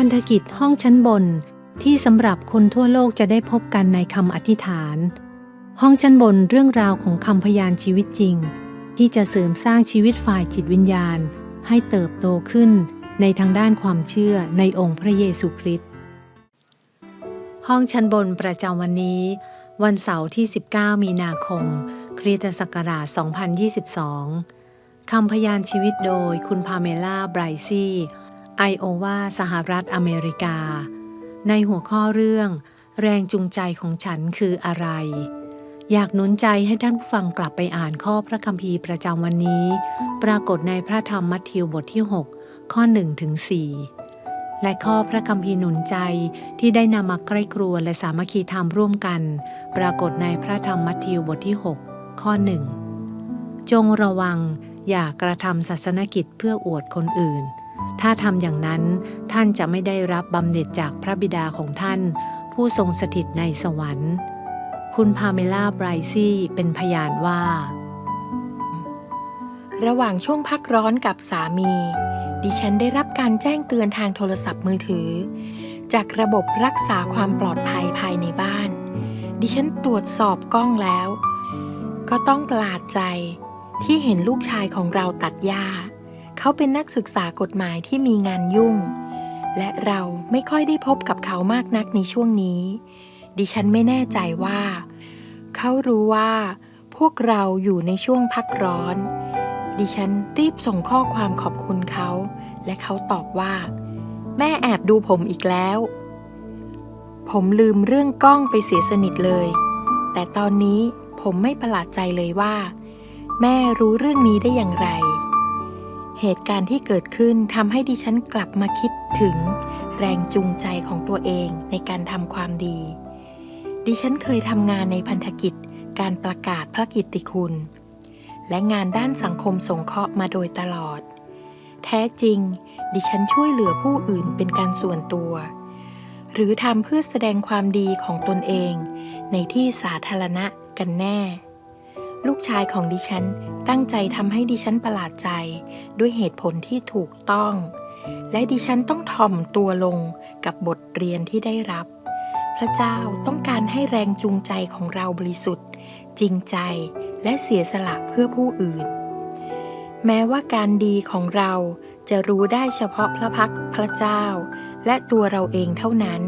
พันธกิจห้องชั้นบนที่สำหรับคนทั่วโลกจะได้พบกันในคำอธิษฐาน ห้องชั้นบนเรื่องราวของคำพยานชีวิตจริง ที่จะเสริมสร้างชีวิตฝ่ายจิตวิญญาณ ให้เติบโตขึ้นในทางด้านความเชื่อในองค์พระเยซูคริสต์ห้องชั้นบนประจำวันนี้ วันเสาร์ที่ 19 มีนาคม คริสตศักราช 2022 คำพยานชีวิตโดยคุณพาเมล่าไบรซี่ ไอโอวาสหรัฐอเมริกา ในหัวข้อเรื่อง แรงจูงใจของฉันคืออะไร อยากหนุนใจให้ท่านผู้ฟังกลับไปอ่านข้อพระคัมภีร์ประจำวันนี้ ปรากฏในพระธรรมมัทธิวบทที่ 6 ข้อ1ถึง4และข้อพระคัมภีร์หนุนใจที่ได้นำมาใกล้ครัวและสามัคคีธรรมร่วมกัน ปรากฏในพระธรรมมัทธิวบทที่ 6 ข้อ 1 จงระวังอย่ากระทำศาสนกิจเพื่ออวดคนอื่น ถ้าทำอย่างนั้นท่านจะไม่ได้รับบำเหน็จจากพระบิดาของท่าน ผู้ทรงสถิตในสวรรค์ คุณพาเมล่าไบรซี่เป็นพยานว่า ระหว่างช่วงพักร้อนกับสามี ดิฉันได้รับการแจ้งเตือนทางโทรศัพท์มือถือ จากระบบรักษาความปลอดภัยภายในบ้าน ดิฉันตรวจสอบกล้องแล้ว ก็ต้องประหลาดใจที่เห็นลูกชายของเราตัดหญ้า เขาเป็นนักศึกษากฎหมายที่มีงานยุ่ง และเราไม่ค่อยได้พบกับเขามากนักในช่วงนี้ ดิฉันไม่แน่ใจว่า เขารู้ว่า พวกเราอยู่ในช่วงพักร้อน ดิฉันรีบส่งข้อความขอบคุณเขา และเขาตอบว่า แม่แอบดูผมอีกแล้ว ผมลืมเรื่องกล้องไปเสียสนิทเลย แต่ตอนนี้ผมไม่ประหลาดใจเลยว่า แม่รู้เรื่องนี้ได้อย่างไร เหตุการณ์ที่เกิดขึ้นทำให้ดิฉันกลับมาคิดถึง แรงจูงใจของตัวเองในการทำความดี ดิฉันเคยทำงานในพันธกิจการประกาศพระกิตติคุณ และงานด้านสังคมสงเคราะห์มาโดยตลอด แท้จริง ดิฉันช่วยเหลือผู้อื่นเป็นการส่วนตัว หรือทำเพื่อแสดงความดีของตนเองในที่สาธารณะกันแน่ ลูกชายของดิฉันตั้งใจทำให้ดิฉันประหลาดใจ ด้วยเหตุผลที่ถูกต้อง และดิฉันต้องถ่อมตัวลงกับบทเรียนที่ได้รับ พระเจ้าต้องการให้แรงจูงใจของเราบริสุทธิ์ จริงใจและเสียสละเพื่อผู้อื่น แม้ว่าการดีของเราจะรู้ได้เฉพาะพระพักพระเจ้า และตัวเราเองเท่านั้น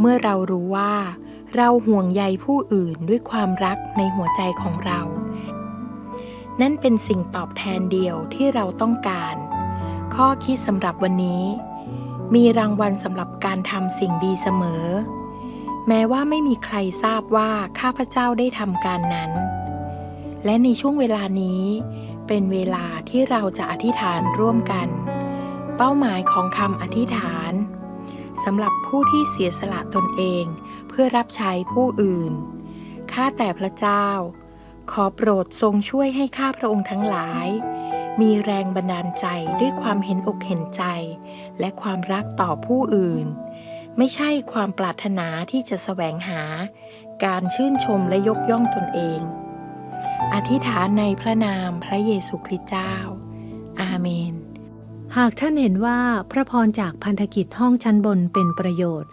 เมื่อเรารู้ว่า เราห่วงใยผู้อื่นด้วยความรักในหัวใจของเรา นั่นเป็นสิ่งตอบแทนเดียวที่เราต้องการ ข้อคิดสำหรับวันนี้ มีรางวัลสำหรับการทำสิ่งดีเสมอ แม้ว่าไม่มีใครทราบว่าข้าพเจ้าได้ทำการนั้น และในช่วงเวลานี้ เป็นเวลาที่เราจะอธิษฐานร่วมกัน เป้าหมายของคำอธิษฐานสำหรับผู้ที่เสียสละตนเอง เพื่อรับใช้ผู้อื่น ข้าแต่พระเจ้า ขอโปรดทรงช่วยให้ข้าพระองค์ทั้งหลาย มีแรงบันดาลใจด้วยความเห็นอกเห็นใจ และความรักต่อผู้อื่น ไม่ใช่ความปรารถนาที่จะแสวงหา การชื่นชมและยกย่องตนเอง อธิษฐานในพระนามพระเยซูคริสต์เจ้า อาเมนหากท่านเห็นว่าพระพรจากพันธกิจห้องชั้นบนเป็นประโยชน์